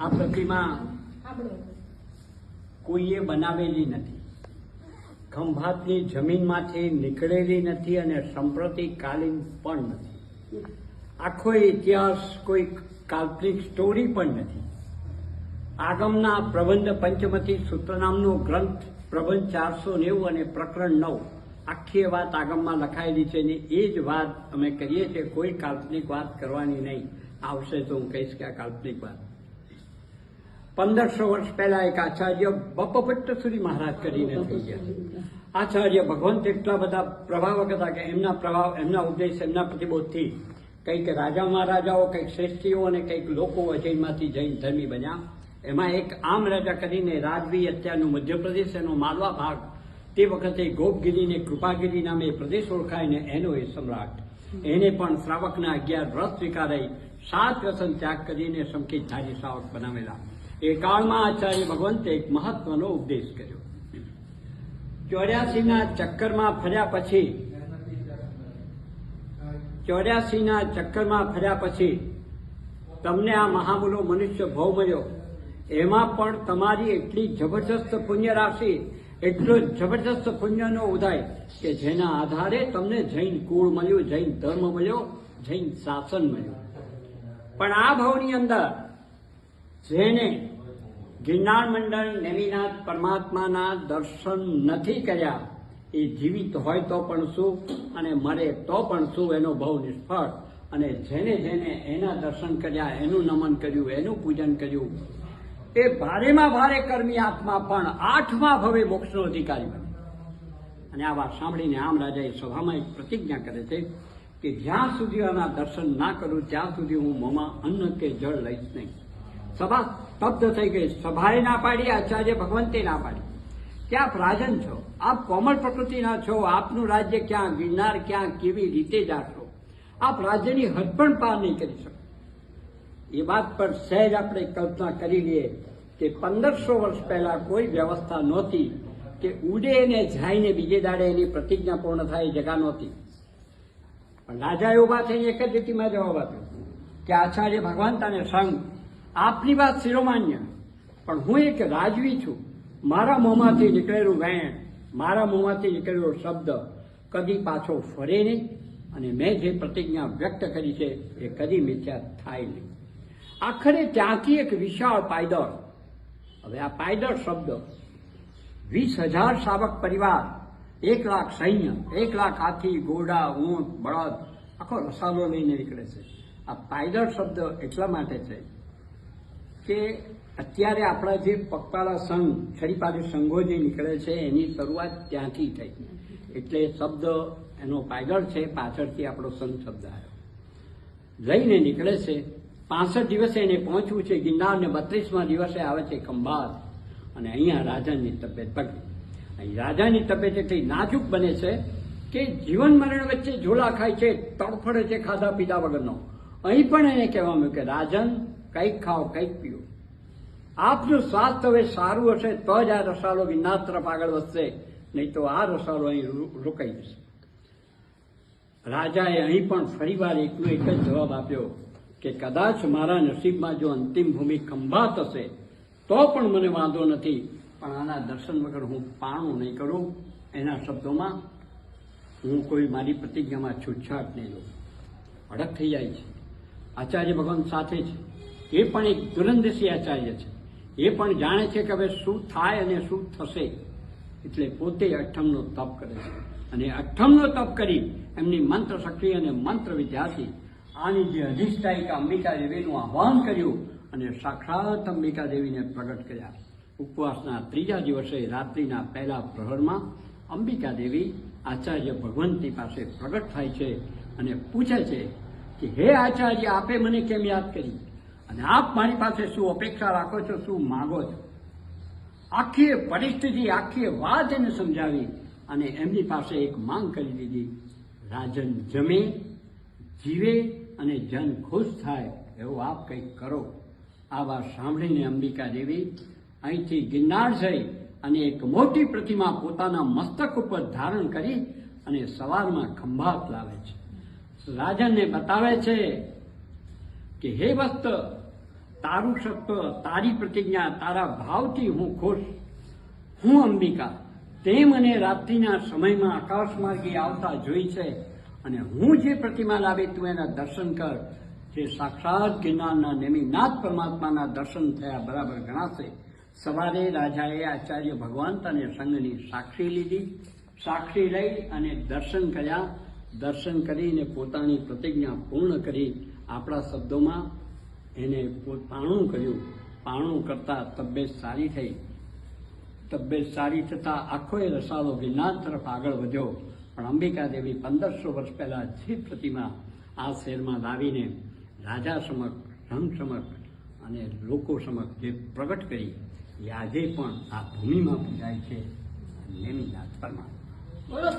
આ પ્રતિમા કોઈએ બનાવેલી નથી. ખંભાતની જમીનમાંથી નીકળેલી નથી અને સંપ્રતિકાલીન પણ નથી. આખો ઇતિહાસ કોઈ કાલ્પનિક સ્ટોરી પણ નથી. આગમના પ્રબંધ પંચમતી સૂત્ર નામનો ગ્રંથ પ્રબંધ ચારસો નેવું અને પ્રકરણ નવ. આખી વાત આગમમાં લખાયેલી છે ને એ જ વાત અમે કરીએ છીએ, કોઈ કાલ્પનિક વાત કરવાની નહીં. આવશે તો હું કહીશ કે આ કાલ્પનિક વાત. પંદરસો વર્ષ પહેલા એક આચાર્ય બપભટ્ટ સુધી મહારાજ કરીને થઈ ગયા. આચાર્ય ભગવંત એટલા બધા પ્રભાવક હતા કે એમના પ્રભાવ, એમના ઉદ્દેશ, એમના પ્રતિબોધથી કંઈક રાજા મહારાજાઓ, કંઈક શ્રેષ્ઠીઓ અને કંઈક લોકો અજયમાંથી જૈન ધર્મી બન્યા. એમાં એક આમ રાજા કરીને રાજવી અત્યારનું મધ્યપ્રદેશ, એનો માલવા ભાગ, તે વખતે ગોપગીરીને કૃપાગીરી નામે પ્રદેશ ઓળખાય ને એનો એ સમ્રાટ. એને પણ શ્રાવકના અગિયાર વ્રત સ્વીકારાઈ, સાત વ્યસન ત્યાગ કરીને સંકિત ધારી શ્રાવક બનાવેલા. એ કાળમાં આચાર્ય ભગવંતે એક મહત્વનો ઉપદેશ કર્યો. ચોર્યાસીના ચક્કરમાં ફર્યા પછી ચોર્યાસીના ચક્કરમાં ફર્યા પછી તમને આ મહામૂલો મનુષ્ય ભાવ મળ્યો. એમાં પણ તમારી એટલી જબરજસ્ત પુણ્ય રાશિ, એટલો જબરજસ્ત પુણ્યનો ઉદય કે જેના આધારે તમને જૈન કુળ મળ્યું, જૈન ધર્મ મળ્યો, જૈન શાસન મળ્યું. પણ આ ભાવની અંદર જેને ગિરનાર મંડળ નેમિનાથ પરમાત્માના દર્શન નથી કર્યા. એ જીવિત હોય તો પણ શું અને મરે તો પણ શું એનો બહુ નિષ્ફળ. અને જેને જેને એના દર્શન કર્યા, એનું નમન કર્યું, એનું પૂજન કર્યું, એ ભારેમાં ભારે કર્મી આત્મા પણ આઠમા ભવે મોક્ષનો અધિકારી બને. અને આ વાત સાંભળીને આમ રાજાએ સભામાં એક પ્રતિજ્ઞા કરે છે કે જ્યાં સુધી આના દર્શન ના કરું, ત્યાં સુધી હું મોંમાં અન્ન કે જળ લઈશ નહીં. સભા સ્તબ્ધ થઈ ગઈ. સભાએ ના પાડી, આચાર્ય ભગવંતે ના પાડી. કે આપ રાજન છો? આપ કોમળ પ્રકૃતિના છો. આપનું રાજ્ય ક્યાં? ગિરનાર ક્યાં? કેવી રીતે જાશો? આપ રાજ્યની હદ પણ પાર નહીં કરી શકો. એ વાત પર સહેજ આપણે કલ્પના કરી લઈએ કે પંદરસો વર્ષ પહેલા કોઈ વ્યવસ્થા નહોતી કે ઉડે ને જાય બીજે દાડે એની પ્રતિજ્ઞા પૂર્ણ થાય એ જગા નહોતી. પણ રાજાએ ઊભા થઈને એક જ રીતિમાં જવાબ આપ્યો કે આચાર્ય ભગવાન તને સંઘ આપની વાત શિરોમાન્ય પણ હું એક રાજવી છું. મારા મોંમાંથી નીકળેલું વેણ, મારા મોંમાંથી નીકળેલો શબ્દ કદી પાછો ફરે નહીં અને મેં જે પ્રતિજ્ઞા વ્યક્ત કરી છે એ કદી મિથ્યા થાય નહીં. આખરે ત્યાંથી એક વિશાળ પાયદળ, હવે આ પાયદળ શબ્દ, વીસ હજાર શાવક પરિવાર, એક લાખ સૈન્ય, એક લાખ હાથી, ઘોડા, ઊંટ, બળદ, આખો રસાલો લઈને નીકળે છે. આ પાયદળ શબ્દ એટલા માટે છે કે અત્યારે આપણા જે પગપાળા સંઘ છડીપાડી સંઘો જે નીકળે છે, એની શરૂઆત ત્યાંથી થઈ. એટલે શબ્દ એનો પાયદળ છે, પાછળથી આપણો સંઘ શબ્દ આવ્યો. લઈને નીકળે છે. પાસઠ દિવસે એને પહોંચવું છે, ગિરનાર ને બત્રીસમાં દિવસે આવે છે ખંભાત. અને અહીંયા રાજાની તબિયત પકડી. અહીં રાજાની તબિયત એટલી નાજુક બને છે કે જીવન મરણ વચ્ચે ઝોલા ખાય છે, તડફડે છે ખાધા પીધા વગરનો. અહીં પણ એને કહેવામાં કે, રાજન કંઈક ખાઓ, કંઈક પીઓ. આપનું સ્વાસ્થ્ય હવે સારું હશે, તો જ આ રસાલો વિના તરફ આગળ વધશે, નહીં તો આ રસાલો અહીં રોકાઈ જશે. રાજાએ અહીં પણ ફરીવાર એકનો એક જ જવાબ આપ્યો કે કદાચ મારા નસીબમાં જો અંતિમ ભૂમિ ખંભાત હશે, તો પણ મને વાંધો નથી, પણ આના દર્શન વગર હું પાણું નહીં કરું. એના શબ્દોમાં હું કોઈ મારી પ્રતિજ્ઞામાં છૂટછાટ નહીં લઉં. અડક થઈ જાય છે. આચાર્ય ભગવાન સાથે છે એ પણ એક દુરંદેશી આચાર્ય છે. એ પણ જાણે છે કે હવે શું થાય અને શું થશે. એટલે પોતે અઠ્ઠમનો તપ કરે છે. અને અઠ્ઠમનો તપ કરી એમની મંત્ર શક્તિ અને મંત્ર વિદ્યાથી આની જે અધિષ્ઠાયિકા અંબિકા દેવીનું આહ્વાન કર્યું અને સાક્ષાત અંબિકા દેવીને પ્રગટ કર્યા. ઉપવાસના ત્રીજા દિવસે રાત્રિના પહેલા પ્રહરમાં અંબિકા દેવી આચાર્ય ભગવંતી પાસે પ્રગટ થાય છે અને પૂછે છે કે, હે આચાર્ય, આપે મને કેમ યાદ કરી? અને આપ મારી પાસે શું અપેક્ષા રાખો છો, શું માગો છો? આખી પરિસ્થિતિ, આખી વાત એને સમજાવી અને એમની પાસે એક માંગ કરી દીધી. રાજન જમે, જીવે અને જન ખુશ થાય એવું આપ કંઈક કરો. આ વાત સાંભળીને અંબિકા દેવી અહીંથી ગિરનાર જઈ અને એક મોટી પ્રતિમા પોતાના મસ્તક ઉપર ધારણ કરી અને સવારમાં ખંભાત લાવે છે. રાજનને બતાવે છે કે હે વસ્ત તારું સત્વ, તારી પ્રતિજ્ઞા, તારા ભાવથી હું ખુશ. હું અંબિકા તે મને રાત્રિના સમયમાં આકાશ માર્ગે આવતા જોઈ છે અને હું જે પ્રતિમા લાવી તું એના દર્શન કર, જે સાક્ષાત ગિરનારના નેમિનાથ પરમાત્માના દર્શન થયા બરાબર ગણાશે. સવારે રાજાએ આચાર્ય ભગવાન અને સંઘની સાક્ષી લીધી. સાક્ષી લઈ અને દર્શન કર્યા. દર્શન કરીને પોતાની પ્રતિજ્ઞા પૂર્ણ કરી. આપણા શબ્દોમાં એને પાણું કર્યું પાણું કરતા તબિયત સારી થઈ. તબિયત સારી થતાં આખો એ રસાલો ગિરનાર તરફ આગળ વધ્યો. પણ અંબિકા દેવી પંદરસો વર્ષ પહેલા જે પ્રતિમા આ શહેરમાં લાવીને રાજા સમક્ષ રંગ સમક્ષ અને લોકો સમક્ષ જે પ્રગટ કરી, એ આજે પણ આ ભૂમિમાં પૂજાય છે. નેમિનાથ પરમાત્મા